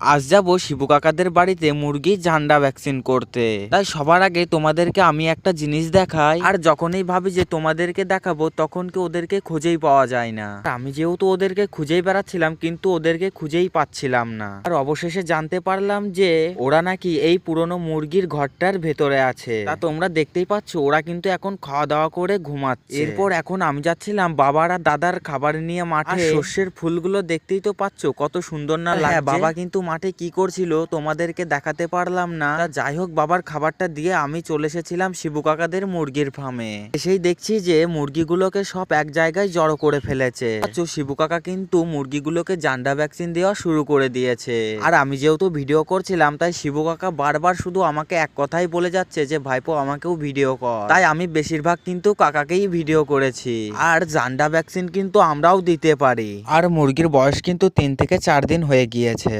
আজ যাব শিবু কাকাদের বাড়িতে মুরগি ঝান্ডা ভ্যাকসিন করতে। তাই সবার আগে তোমাদেরকে আমি একটা জিনিস দেখাই আর যখনই ভাবি যে তোমাদেরকে দেখাবো তখন কি ওদেরকে খুঁজেই পাওয়া যায় না। আমি যেহেতু ওদেরকে খুঁজেই বেড়াচ্ছিলাম কিন্তু ওদেরকে খুঁজেই পাচ্ছিলাম না। আর অবশেষে জানতে পারলাম যে ওরা নাকি এই পুরনো মুরগির ঘরটার ভেতরে আছে। তা তোমরা দেখতেই পাচ্ছ ওরা কিন্তু এখন খাওয়া দাওয়া করে ঘুমাচ্ছে। এরপর এখন আমি যাচ্ছিলাম বাবার আর দাদার খাবার নিয়ে মাঠে। শস্যের ফুলগুলো দেখতেই তো পাচ্ছ কত সুন্দর না লাগে বাবা কিন্তু মাঠে কি করছিল তোমাদেরকে দেখাতে পারলাম না। যাই হোক, বাবার খাবারটা দিয়ে আমি চলে এসেছিলাম শিবু কাকাদের মুরগির ফার্মে এসেই দেখছি যে মুরগিগুলোকে সব এক জায়গায় জড়ো করে ফেলেছে। শিবু কাকা কিন্তু মুরগিগুলোকে জান্ডা ভ্যাকসিন দেওয়া শুরু করে দিয়েছে। আর আমি যেহেতু ভিডিও করছিলাম, তাই শিবু কাকা বারবার শুধু আমাকে এক কথাই বলে যাচ্ছে যে, ভাইপো, আমাকেও ভিডিও কর। তাই আমি বেশিরভাগ কিন্তু কাকাকেই ভিডিও করেছি। আর জান্ডা ভ্যাকসিন কিন্তু আমরাও দিতে পারি। আর মুরগির বয়স কিন্তু তিন থেকে চার দিন হয়ে গিয়েছে।